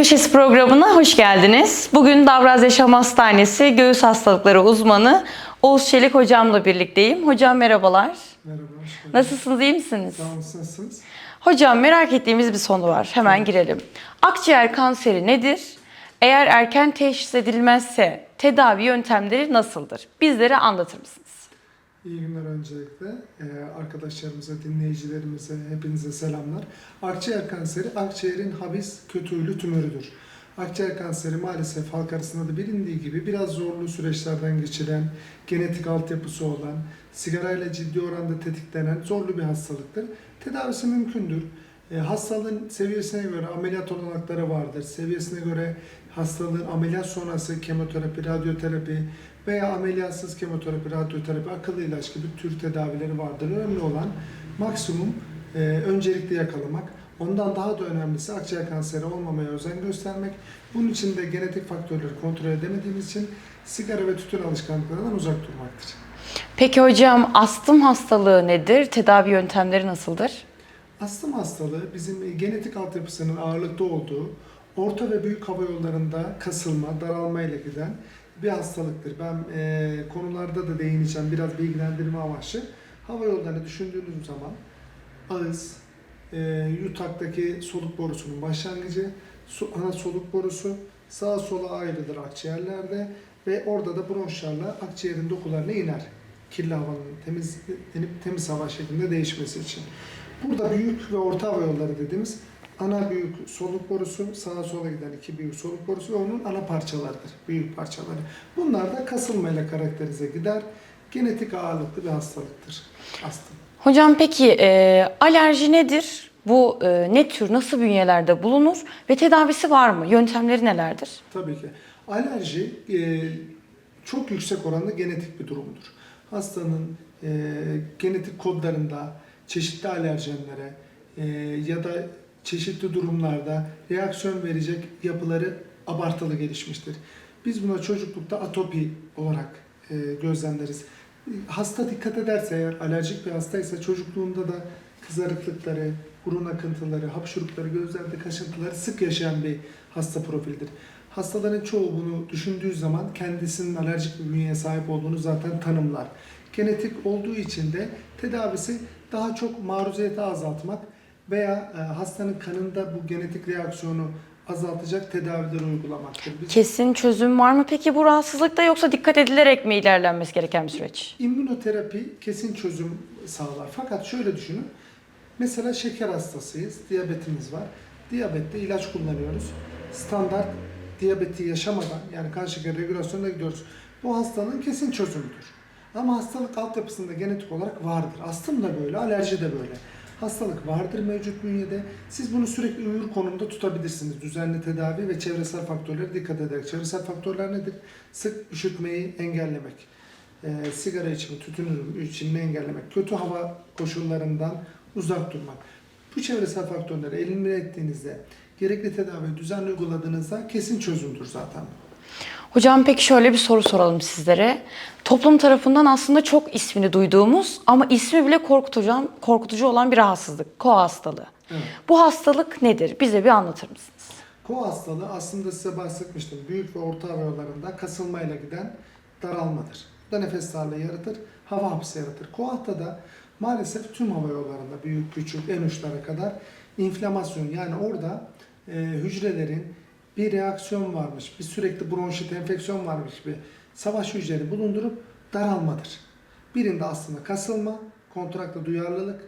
Köşesi programına hoş geldiniz. Bugün Davraz Yaşam Hastanesi Göğüs Hastalıkları uzmanı Oğuz Çelik hocamla birlikteyim. Hocam merhabalar. Merhaba. Nasılsınız, iyi misiniz? Sağ olun, nasılsınız? Hocam merak ettiğimiz bir konu var. Hemen girelim. Akciğer kanseri nedir? Eğer erken teşhis edilmezse tedavi yöntemleri nasıldır? Bizlere anlatır mısınız? İyi günler öncelikle. Ee, arkadaşlarımıza, dinleyicilerimize, hepinize selamlar. Akciğer kanseri, akciğerin habis kötüylü tümörüdür. Akciğer kanseri maalesef halk arasında da bilindiği gibi biraz zorlu süreçlerden geçiren, genetik altyapısı olan, sigarayla ciddi oranda tetiklenen zorlu bir hastalıktır. Tedavisi mümkündür. E, hastalığın seviyesine göre ameliyat olanakları vardır. Seviyesine göre hastalığın ameliyat sonrası kemoterapi, radyoterapi veya ameliyatsız kemoterapi, radyoterapi, akıllı ilaç gibi tür tedavileri vardır. Önemli olan maksimum e, öncelikli yakalamak. Ondan daha da önemlisi akciğer kanseri olmamaya özen göstermek. Bunun için de genetik faktörleri kontrol edemediğimiz için sigara ve tütün alışkanlıklarından uzak durmaktır. Peki hocam astım hastalığı nedir? Tedavi yöntemleri nasıldır? Astım hastalığı bizim genetik altyapısının ağırlıkta olduğu orta ve büyük hava yollarında kasılma, daralma ile giden bir hastalıktır. Ben e, konularda da değineceğim biraz bilgilendirme amaçlı. Hava yollarını düşündüğünüz zaman ağız, e, yutaktaki soluk borusunun başlangıcı, su, ana soluk borusu sağa sola ayrılır akciğerlerde ve orada da bronşlarla akciğerin dokularına iner. Kirli havanın temizlenip temiz hava şeklinde değişmesi için. Burada büyük ve orta hava yolları dediğimiz ana büyük soluk borusu, sağa sola giden iki büyük soluk borusu ve onun ana parçalarıdır, büyük parçaları. Bunlar da kasılmayla karakterize gider. Genetik ağırlıklı bir hastalıktır astım. Hocam peki e, alerji nedir? Bu e, ne tür, nasıl bünyelerde bulunur ve tedavisi var mı? Yöntemleri nelerdir? Tabii ki. Alerji e, çok yüksek oranda genetik bir durumdur. Hastanın e, genetik kodlarında çeşitli alerjenlere e, ya da çeşitli durumlarda reaksiyon verecek yapıları abartılı gelişmiştir. Biz buna çocuklukta atopi olarak e, gözlemleriz. Hasta dikkat ederse eğer alerjik bir hastaysa çocukluğunda da kızarıklıkları, burun akıntıları, hapşurukları, gözlerde kaşıntıları sık yaşayan bir hasta profildir. Hastaların çoğu bunu düşündüğü zaman kendisinin alerjik bir bünyeye sahip olduğunu zaten tanımlar. Genetik olduğu için de tedavisi daha çok maruziyeti azaltmak veya e, hastanın kanında bu genetik reaksiyonu azaltacak tedavileri uygulamaktır. Biz Kesin çözüm var mı peki bu rahatsızlıkta yoksa dikkat edilerek mi ilerlenmesi gereken bir süreç? İmmünoterapi kesin çözüm sağlar. Fakat şöyle düşünün. Mesela şeker hastasıyız, diyabetimiz var. Diyabette ilaç kullanıyoruz. Standart diyabeti yaşamadan yani kan şeker regülasyonuna gidiyoruz. Bu hastalığın kesin çözümüdür. Ama hastalık altyapısında genetik olarak vardır. Astım da böyle, alerji de böyle. Hastalık vardır mevcut bünyede. Siz bunu sürekli uyur konumda tutabilirsiniz. Düzenli tedavi ve çevresel faktörlere dikkat ederek. Çevresel faktörler nedir? Sık üşütmeyi engellemek, e, sigara içimi, tütün içimini engellemek, kötü hava koşullarından uzak durmak. Bu çevresel faktörleri elimine ettiğinizde, gerekli tedavi düzenli uyguladığınızda kesin çözümdür zaten. Hocam peki şöyle bir soru soralım sizlere. Toplum tarafından aslında çok ismini duyduğumuz ama ismi bile korkutucu, korkutucu olan bir rahatsızlık. Koa hastalığı. Evet. Bu hastalık nedir? Bize bir anlatır mısınız? Koa hastalığı aslında size bahsetmiştim. Büyük ve orta hava yollarında kasılmayla giden daralmadır. Bu da nefes darlığı yaratır, hava hapsi yaratır. Koahta da maalesef tüm hava yollarında büyük küçük en uçlara kadar inflamasyon yani orada e, hücrelerin bir reaksiyon varmış, bir sürekli bronşit enfeksiyon varmış bir savaş hücreleri bulundurup daralmadır. Birinde aslında kasılma, kontrakta duyarlılık,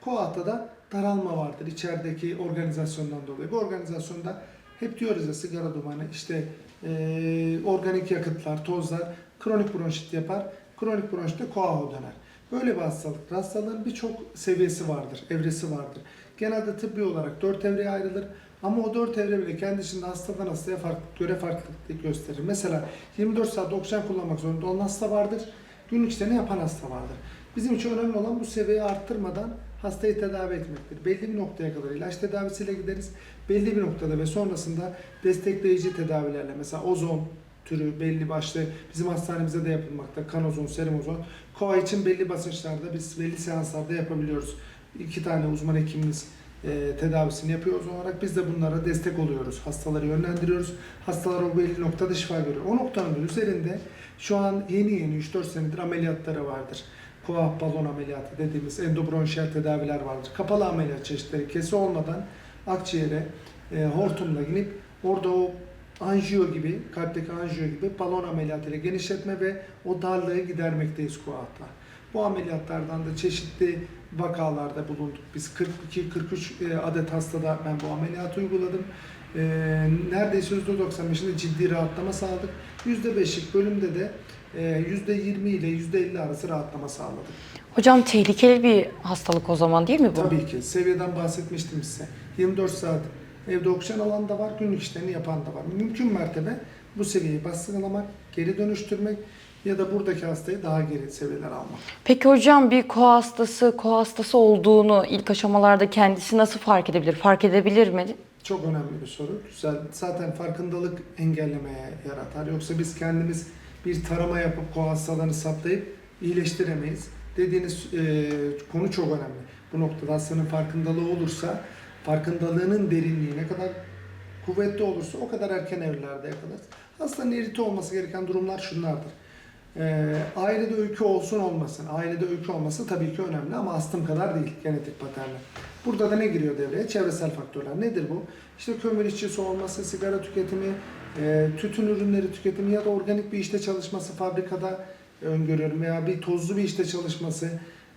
Koahta da daralma vardır içerideki organizasyondan dolayı. Bu organizasyonda hep diyoruz ya sigara dumanı, işte eee, organik yakıtlar, tozlar kronik bronşit yapar. Kronik bronşitte koaho döner. Böyle bir hastalık. Hastalığın birçok seviyesi vardır, evresi vardır. Genelde tıbbi olarak dört evreye ayrılır. Ama o dört evre bile kendi içinde hastadan hastaya farklı, göre farklılık gösterir. Mesela 24 saat oksijen kullanmak zorunda olan hasta vardır. Günlük işlerini yapan hasta vardır. Bizim için önemli olan bu seviyeyi arttırmadan hastayı tedavi etmektir. Belli bir noktaya kadar ilaç tedavisiyle gideriz. Belli bir noktada ve sonrasında destekleyici tedavilerle mesela ozon türü belli başlı bizim hastanemizde de yapılmakta. Kan ozon, serum ozon. KOA için belli basınçlarda biz belli seanslarda yapabiliyoruz. İki tane uzman hekimimiz e, tedavisini yapıyoruz olarak biz de bunlara destek oluyoruz. Hastaları yönlendiriyoruz. Hastalar o belli noktada şifa görüyor. O noktanın üzerinde şu an yeni yeni 3-4 senedir ameliyatları vardır. Koah balon ameliyatı dediğimiz endobronşiyel tedaviler vardır. Kapalı ameliyat çeşitleri kesi olmadan akciğere e, hortumla inip orada o anjiyo gibi, kalpteki anjiyo gibi balon ameliyatıyla genişletme ve o darlığı gidermekteyiz koahla. Bu ameliyatlardan da çeşitli vakalarda bulunduk. Biz 42-43 e, adet hastada ben bu ameliyatı uyguladım. E, neredeyse %95'inde ciddi rahatlama sağladık. %5'lik bölümde de e, %20 ile %50 arası rahatlama sağladık. Hocam tehlikeli bir hastalık o zaman değil mi bu? Tabii ki. Seviyeden bahsetmiştim size. 24 saat evde oksijen alan da var, günlük işlerini yapan da var. Mümkün mertebe bu seviyeyi baskılamak, geri dönüştürmek ya da buradaki hastayı daha geri seviyeler almak. Peki hocam bir koa hastası, koa hastası olduğunu ilk aşamalarda kendisi nasıl fark edebilir? Fark edebilir mi? Çok önemli bir soru. Güzel. Zaten farkındalık engellemeye yaratar. Yoksa biz kendimiz bir tarama yapıp koa hastalarını saptayıp iyileştiremeyiz. Dediğiniz e, konu çok önemli. Bu noktada hastanın farkındalığı olursa, farkındalığının derinliği ne kadar kuvvetli olursa o kadar erken evrelerde yakalarız. Hastanın irite olması gereken durumlar şunlardır. Ailede öykü olsun olmasın. Ailede öykü olması tabii ki önemli ama astım kadar değil genetik paternler. Burada da ne giriyor devreye? Çevresel faktörler. Nedir bu? İşte kömür işçisi olması, sigara tüketimi, e, tütün ürünleri tüketimi ya da organik bir işte çalışması fabrikada öngörüyorum veya bir tozlu bir işte çalışması,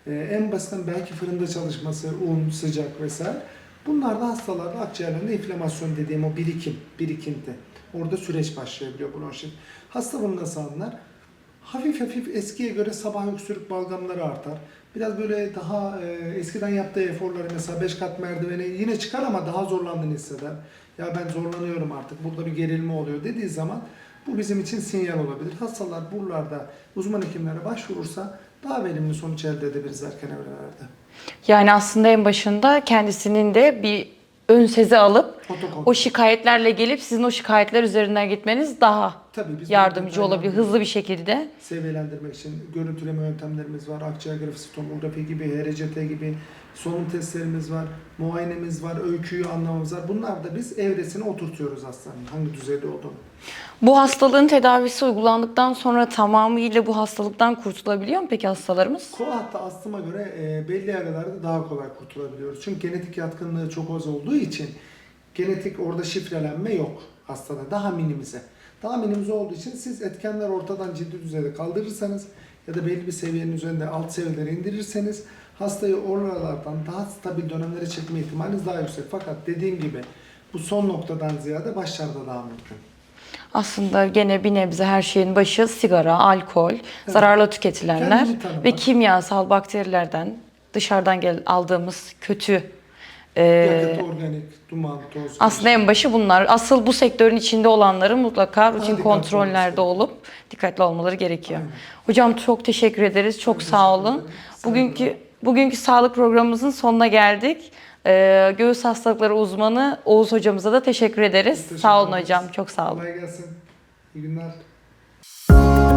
e, en basitten belki fırında çalışması, un, sıcak vesaire. Bunlar da hastalarda akciğerlerinde inflamasyon dediğim o birikim, birikinti. Orada süreç başlayabiliyor bronşit. Hasta bunu nasıl anlar? Hafif hafif eskiye göre sabah öksürük balgamları artar. Biraz böyle daha e, eskiden yaptığı eforları mesela 5 kat merdiveni yine çıkar ama daha zorlandığını hisseder. Ya ben zorlanıyorum artık burada bir gerilme oluyor dediği zaman bu bizim için sinyal olabilir. Hastalar buralarda uzman hekimlere başvurursa daha verimli sonuç elde edebiliriz erken evrelerde. Yani aslında en başında kendisinin de bir ön sezi alıp Protokol. o şikayetlerle gelip sizin o şikayetler üzerinden gitmeniz daha Tabii biz yardımcı olabilir hızlı bir şekilde. seviyelendirmek için görüntüleme yöntemlerimiz var. Akciğer grafisi, tomografi gibi, HRCT gibi solunum testlerimiz var, muayenemiz var, öyküyü anlamamız var. Bunlar da biz evresine oturtuyoruz hastanın hangi düzeyde olduğunu. Bu hastalığın tedavisi uygulandıktan sonra tamamıyla bu hastalıktan kurtulabiliyor mu peki hastalarımız? Hatta astıma göre e, belli evrelerde daha kolay kurtulabiliyoruz. Çünkü genetik yatkınlığı çok az olduğu için genetik orada şifrelenme yok hastada. Daha minimize. Daha minimize olduğu için siz etkenler ortadan ciddi düzeyde kaldırırsanız ya da belli bir seviyenin üzerinde alt seviyelere indirirseniz hastayı oralardan daha stabil dönemlere çekme ihtimaliniz daha yüksek. Fakat dediğim gibi bu son noktadan ziyade başlarda daha mümkün. Aslında gene bir nebze her şeyin başı sigara, alkol, zararlı tüketilenler Kendini tanımak. ve kimyasal bakterilerden dışarıdan gel aldığımız kötü e, Yakıt, organik, duman, toz. aslında en başı bunlar. Asıl bu sektörün içinde olanların mutlaka rutin kontrollerde olup dikkatli olmaları gerekiyor. Aynen. Hocam çok teşekkür ederiz. Çok Ben sağ olun. Bugünkü bugünkü sağlık programımızın sonuna geldik. Ee, göğüs hastalıkları uzmanı Oğuz hocamıza da teşekkür ederiz. Teşekkür sağ olun ederiz. hocam. Çok sağ olun. Kolay gelsin. İyi günler.